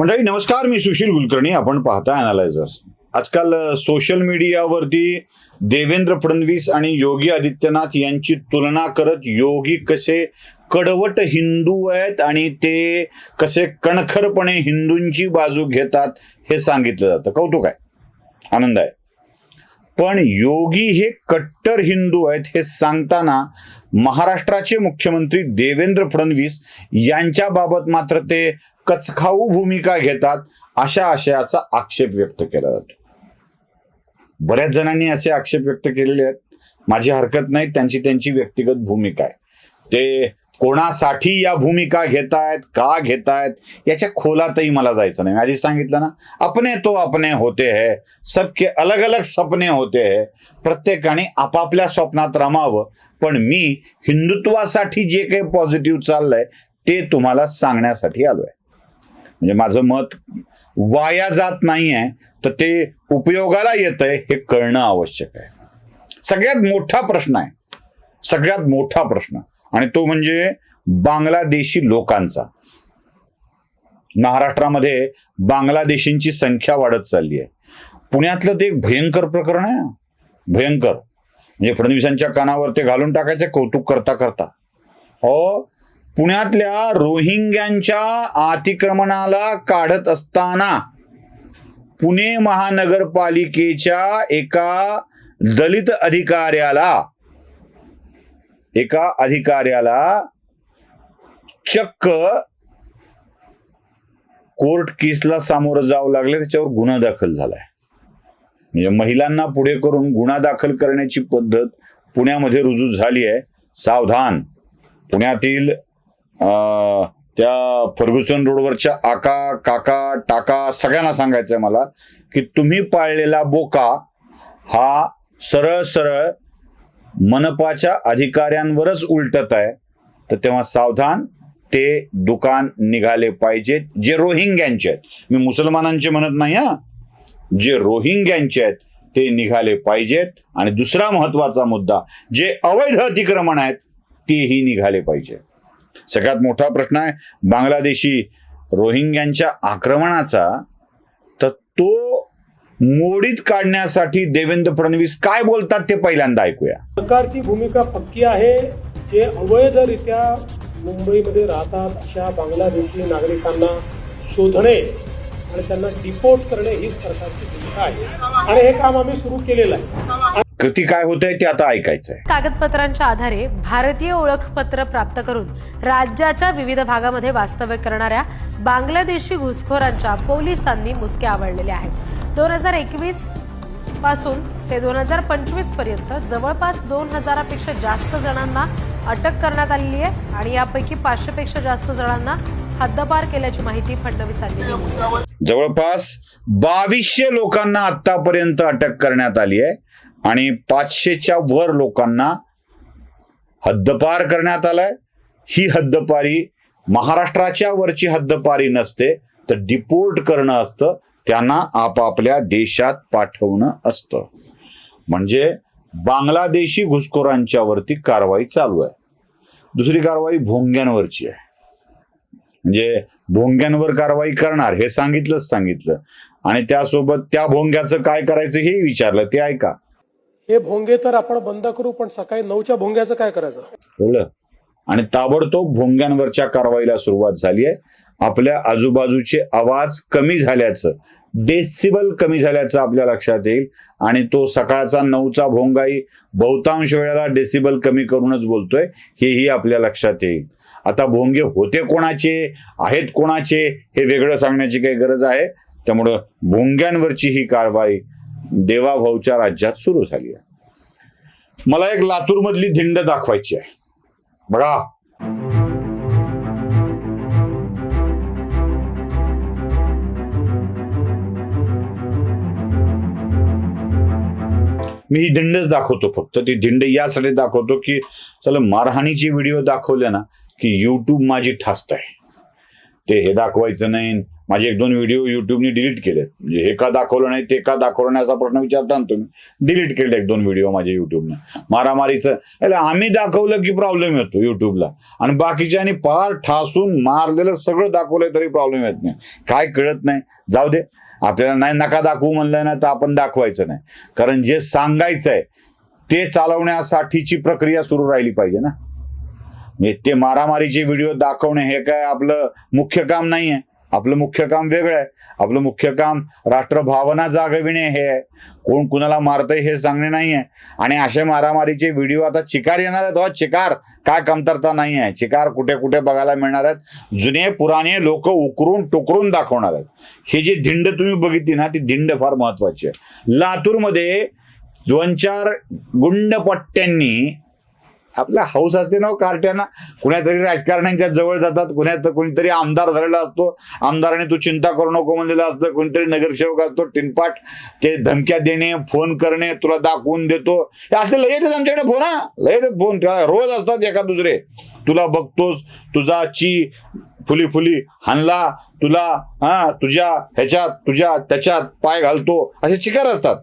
मंडळी नमस्कार मी सुशील कुलकर्णी. आपण पाहता अनालायझर आजकाल सोशल मीडियावरती देवेंद्र फडणवीस आणि योगी आदित्यनाथ यांची तुलना करत योगी कसे कडवट हिंदू आहेत आणि ते कसे कणखरपणे हिंदूंची बाजू घेतात हे सांगितलं जातं. कौतुक आहे. आनंद आहे. पण योगी हे कट्टर हिंदू आहेत हे सांगताना महाराष्ट्राचे मुख्यमंत्री देवेंद्र फडणवीस यांच्या बाबत मात्र ते कचखाऊ भूमिका घेतात अशा आशयाचा आक्षेप व्यक्त केला जातो. बऱ्याच जणांनी असे आक्षेप व्यक्त केलेले आहेत. माझी हरकत नाही त्यांची त्यांची व्यक्तिगत भूमिका आहे. ते कोणासाठी या भूमिका घेतायत का घेतायत याच्या खोलातही मला जायचं नाही. आधी सांगितलं ना अपने तो अपने होते है सबके अलग अलग सपने होते है. प्रत्येकाने आपापल्या स्वप्नात रमावं पण मी हिंदुत्वासाठी जे काही पॉझिटिव्ह चाललंय ते तुम्हाला सांगण्यासाठी आलोय. म्हणजे माझं मत वाया जात नाही आहे तर ते उपयोगाला येत आहे हे कळणं आवश्यक आहे. सगळ्यात मोठा प्रश्न आहे. सगळ्यात मोठा प्रश्न. आणि तो म्हणजे बांगलादेशी लोकांचा. महाराष्ट्रामध्ये बांगलादेशींची संख्या वाढत चालली आहे. पुण्यातलं ते एक भयंकर प्रकरण आहे. भयंकर. म्हणजे फडणवीसांच्या कानावर ते घालून टाकायचे कौतुक करता करता हो पुण्यातल्या रोहिंग्यांच्या अतिक्रमणाला काढत असताना पुणे महानगरपालिकेच्या एका दलित अधिकाऱ्याला एका अधिकाऱ्याला चक्क कोर्ट केसला सामोरं जावं लागलं. त्याच्यावर गुन्हा दाखल झालाय. म्हणजे महिलांना पुढे करून गुन्हा दाखल करण्याची पद्धत पुण्यामध्ये रुजू झाली आहे. सावधान. पुण्यातील त्या फर्ग्युसन रोडवरच्या आका काका टाका सगळ्यांना सांगायचं आहे मला की तुम्ही पाळलेला बोका हा सरळ सरळ मनपाच्या अधिकाऱ्यांवरच उलटत आहे. तर तेव्हा सावधान ते दुकान निघाले पाहिजेत जे रोहिंग्यांचे आहेत. मी मुसलमानांचे म्हणत नाही हा. जे रोहिंग्यांचे आहेत ते निघाले पाहिजेत. आणि दुसरा महत्त्वाचा मुद्दा जे अवैध अतिक्रमण आहेत तेही निघाले पाहिजेत. सगळ्यात मोठा प्रश्न आहे बांगलादेशी रोहिंग्यांच्या आक्रमणाचा तर तो मोडीत काढण्यासाठी देवेंद्र फडणवीस काय बोलतात ते पहिल्यांदा ऐकूया. सरकारची भूमिका पक्की आहे जे अवैधरित्या मुंबईमध्ये राहतात अशा बांगलादेशी नागरिकांना शोधणे आणि त्यांना डिपोर्ट करणे ही सरकारची भूमिका आहे. आणि हे काम आम्ही सुरू केलेलं आहे. कृती काय होत आहे ते आता ऐकायचंय. कागदपत्रांच्या आधारे भारतीय ओळखपत्र प्राप्त करून राज्याच्या विविध भागामध्ये वास्तव्य करणाऱ्या बांगलादेशी घुसखोरांच्या पोलिसांनी मुसके आवळलेले आहेत. दोन हजार एकवीसपासून ते दोन हजार पंचवीसपर्यंत जवळपास दोन हजारापेक्षा जास्त जणांना अटक करण्यात आलेली आहे आणि यापैकी पाचशे पेक्षा जास्त जणांना हद्दपार केल्याची माहिती फडणवीसांनी दिली. जवळपास बावीसशे लोकांना आतापर्यंत अटक करण्यात आली आहे. आणि पाचशेच्या वर लोकांना हद्दपार करण्यात आलाय. ही हद्दपारी महाराष्ट्राच्या वरची हद्दपारी नसते तर डिपोर्ट करणं असतं त्यांना आपापल्या देशात पाठवणं असतं. म्हणजे बांगलादेशी घुसखोरांच्या वरती कारवाई चालू आहे. दुसरी कारवाई भोंग्यांवरची आहे. म्हणजे भोंग्यांवर कारवाई करणार हे सांगितलंच सांगितलं. आणि त्यासोबत त्या भोंग्याचं काय करायचं हे विचारलं ते ऐका. हे भोंगे तर आपण बंद करू पण सकाळी नऊच्या भोंग्याचं काय करायचं? कळलं? आणि ताबडतोब भोंग्यांवरच्या कारवाईला सुरुवात झाली आहे. आपल्या आजूबाजूचे आवाज कमी झाल्याचं डेसिबल कमी झाल्याचं आपल्या लक्षात येईल. आणि तो सकाळचा नऊचा भोंगाई बहुतांश वेळेला डेसिबल कमी करूनच बोलतोय हेही आपल्या लक्षात येईल. आता भोंगे होते कोणाचे आहेत कोणाचे हे वेगळं सांगण्याची काही गरज आहे. त्यामुळं भोंग्यांवरची ही कारवाई देवाभाऊच्या राज्यात सुरू झाली आहे. मला एक लातूर मधली धिंड दाखवायची आहे. बघा. मी ही धिंडच दाखवतो फक्त. ती धिंड यासाठी दाखवतो की चला मारहाणीचे व्हिडिओ दाखवले ना की युट्यूब माझी ठास्त आहे. ते हे दाखवायचं नाही. माझे एक दोन व्हिडिओ युट्यूबने डिलीट केलेत. म्हणजे हे का दाखवलं नाही ते का दाखवलं नाही असा प्रश्न विचारता ना तुम्ही. डिलीट केले एक दोन व्हिडिओ माझ्या युट्यूबने मारामारीचं अरे आम्ही दाखवलं की प्रॉब्लेम येतो युट्यूबला आणि बाकीच्यानी पार ठासून मारलेलं सगळं दाखवलं तरी प्रॉब्लेम येत नाही. काय कळत नाही. जाऊ दे. आपल्याला नाही नका दाखवू म्हणलं ना तर आपण दाखवायचं नाही. कारण जे सांगायचं आहे ते चालवण्यासाठीची प्रक्रिया सुरू राहिली पाहिजे ना. म्हणजे ते मारामारीचे व्हिडिओ दाखवणे हे काय आपलं मुख्य काम नाही आहे आपलं मुख्य काम वेगळं आहे. आपलं मुख्य काम राष्ट्रभावना जागविणे हे आहे. कोण कुणाला मारतंय हे सांगणे नाही आहे. आणि अशा मारामारीचे व्हिडिओ आता चिकार येणार आहेत. हो चिकार. काय कमतरता नाही आहे. चिकार कुठे कुठे बघायला मिळणार आहेत. जुने पुराणे लोक उकरून टोकरून दाखवणार आहेत. हे जी धिंड तुम्ही बघितली ना ती धिंड फार महत्वाची आहे. लातूरमध्ये दोन चार गुंडपट्ट्यांनी आपला हौस असते ना हो, कार्ट्यांना. कुण्यातरी राजकारण्यांच्या जवळ जातात कुण्यात कोणीतरी आमदार झालेला असतो. आमदाराने तू चिंता करू नको म्हणलेलं असतं. कोणीतरी नगरसेवक असतो. टिनपाट ते धमक्या देणे फोन करणे तुला दाखवून देतो. हे असले लय येतात आमच्याकडे फोन हा. लय येतात फोन. रोज असतात एका दुसरे. तुला बघतोस तुझा ची फुली फुली हाणला तुला हा तुझ्या ह्याच्यात तुझ्या त्याच्यात पाय घालतो. असे चिकार असतात.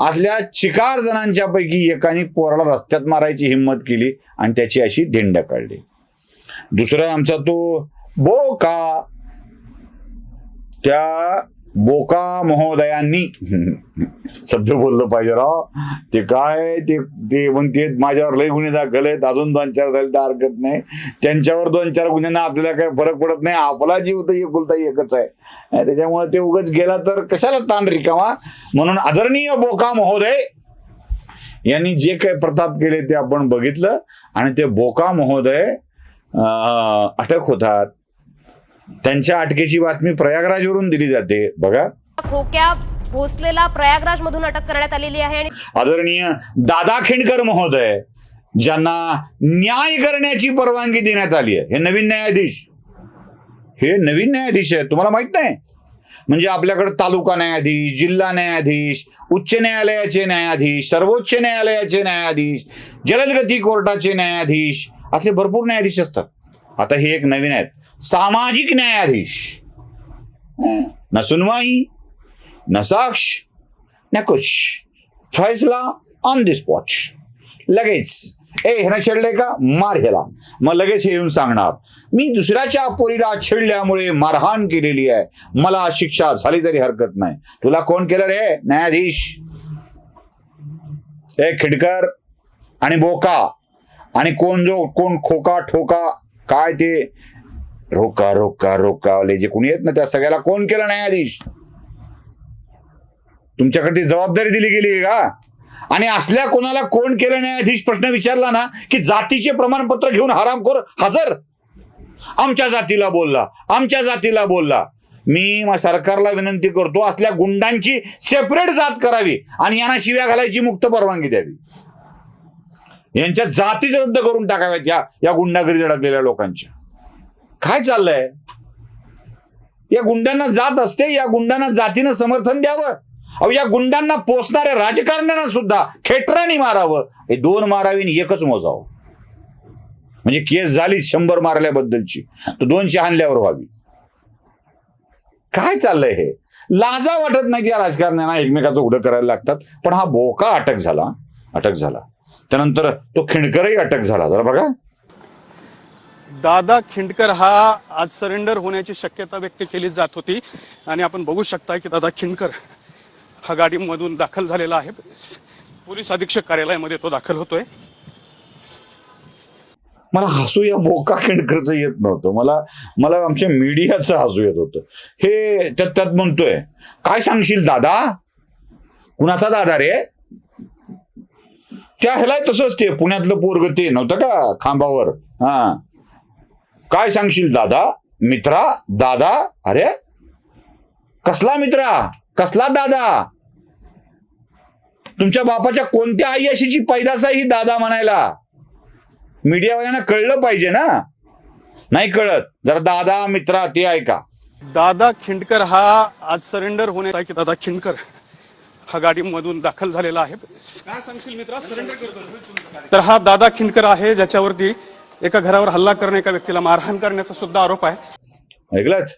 असल्या चिकार जणांच्या पैकी एकाने पोराला रस्त्यात मारायची हिंमत केली आणि त्याची अशी धिंड काढली. दुसरा आमचा तो बोका. त्या बोका महोदयांनी. शब्द बोललं पाहिजे राव. ते काय ते ते ते माझ्यावर लय गुन्हे दाखल आहेत. अजून दोन चार झाले तर हरकत नाही. त्यांच्यावर दोन चार गुन्ह्यांना आपल्याला काय फरक पडत नाही. आपला जीव तर एकुलता एकच आहे. त्याच्यामुळे ते उगच गेला तर कशाला ताण रिकामा? म्हणून आदरणीय बोका महोदय यांनी जे काही प्रताप केले ते आपण बघितलं. आणि ते बोका महोदय अटक होतात. त्यांच्या अटकेची बातमी प्रयागराजवरून दिली जाते. बघा. खोक्या भोसलेला प्रयागराज मधून अटक करण्यात आलेली आहे आणि आदरणीय दादा खिंडकर महोदय ज्यांना न्याय करण्याची परवानगी देण्यात आली आहे. हे नवीन न्यायाधीश. हे नवीन न्यायाधीश आहे तुम्हाला माहीत नाही? म्हणजे आपल्याकडे तालुका न्यायाधीश जिल्हा न्यायाधीश उच्च न्यायालयाचे न्यायाधीश सर्वोच्च न्यायालयाचे न्यायाधीश जलदगती कोर्टाचे न्यायाधीश असले भरपूर न्यायाधीश असतात. आता हे एक नवीन आहेत. सामाजिक न्यायाधीश. न सुनवाई न साक्ष न कुछ. फैसला ऑन दी स्पॉट लगेच. ए ह्यानं छेडले का? मार ह्याला. मग लगेच हे येऊन सांगणार. मी दुसऱ्याच्या पोरीला छेडल्यामुळे मारहाण केलेली आहे. मला शिक्षा झाली तरी हरकत नाही. तुला कोण केलं रे? न्यायाधीश. ए खिडकर आणि बोका. आणि कोण जो कोण खोका ठोका काय ते? रोका रोका रोकावाले जे कोणी येत ना त्या सगळ्याला कोण केलं न्यायाधीश तुमच्याकडे जबाबदारी दिली गेली आहे का? आणि असल्या कोणाला कोण केलं न्यायाधीश प्रश्न विचारला ना की जातीचे प्रमाणपत्र घेऊन हरामखोर हजर? आमच्या जातीला बोलला आमच्या जातीला बोलला. मी सरकारला विनंती करतो असल्या गुंडांची सेपरेट जात करावी आणि यांना शिव्या घालायची मुक्त परवानगी द्यावी. यांच्या जातीच रद्द करून टाकाव्यात या या गुंडागिरीत अडकलेल्या लोकांच्या. काय चाललंय? या गुंडांना जात असते या गुंडांना जातीनं समर्थन द्यावं. अहो या गुंडांना पोचणाऱ्या राजकारण्यांना सुद्धा खेटराने मारावं. हे दोन मारावी एकच मोजावं. म्हणजे केस झाली शंभर मारल्याबद्दलची. तर दोनशे आणल्यावर व्हावी. काय चाललंय हे? लाजा वाटत नाही या राजकारण्यांना एकमेकाचं उघडं करायला लागतात. पण हा बोका अटक झाला अटक झाला. त्यानंतर तो खिणकरही अटक झाला. जरा बघा. दादा खिंडकर हा आज सरेंडर होण्याची शक्यता व्यक्त केली जात होती. आणि आपण बघू शकता की दादा खिंडकर हा गाडीमधून दाखल झालेला आहे. पोलीस अधीक्षक कार्यालयामध्ये तो दाखल होतोय. मला हसू या बोका खिंडकरचं येत नव्हतं. मला मला आमच्या मीडियाचं हसू येत होतं. हे त्यात त्यात म्हणतोय काय सांगशील दादा? कुणाचा दादा रे? त्या ह्याला तसंच ते पुण्यातलं पोरग ते नव्हतं का खांबावर? हा. काय सांगशील दादा? मित्रा दादा? अरे? कसला मित्रा? कसला दादा? तुमच्या बापाच्या कोणत्या आई अशीची पैदास आहे ही दादा म्हणायला? मीडियावाल्यांना कळलं पाहिजे ना? नाही कळत. जरा दादा मित्रा ते ऐका. दादा खिंडकर हा आज सरेंडर होण्याचा की दादा खिंडकर हा गाडीमधून दाखल झालेला आहे. काय सांगशील मित्रा? सरेंडर करतो. तर हा दादा खिंडकर आहे ज्याच्यावरती एका घरावर हल्ला करणे एका व्यक्तीला मारहाण करण्याचा सुद्धा आरोप आहे. ऐकलाच?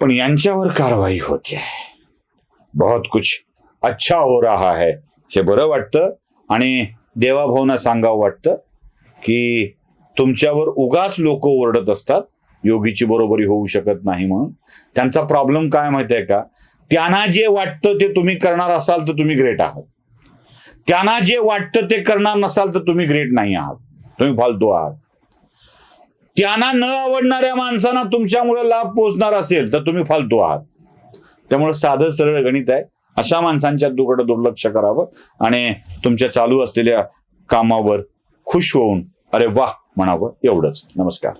पण यांच्यावर कारवाई होते बहुत कुछ अच्छा हो रहा है. हे बरं वाटतं आणि देवाभावना सांगावं वाटतं की तुमच्यावर उगाच लोक ओरडत असतात. योगीची बरोबरी होऊ शकत नाही म्हणून. त्यांचा प्रॉब्लेम काय माहीत आहे का? त्यांना जे वाटतं ते तुम्ही करणार असाल तर तुम्ही ग्रेट आहात. त्यांना जे वाटतं ते करणार नसाल तर तुम्ही ग्रेट नाही आहात. तुम्ही फालतू आहात. त्यांना न आवडणाऱ्या माणसांना तुमच्यामुळे लाभ पोचणार असेल तर तुम्ही फालतू आहात. त्यामुळे साधं सरळ गणित आहे. अशा माणसांच्या दुकडं दुर्लक्ष करावं आणि तुमच्या चालू असलेल्या कामावर खुश होऊन अरे वा म्हणावं एवढंच. नमस्कार.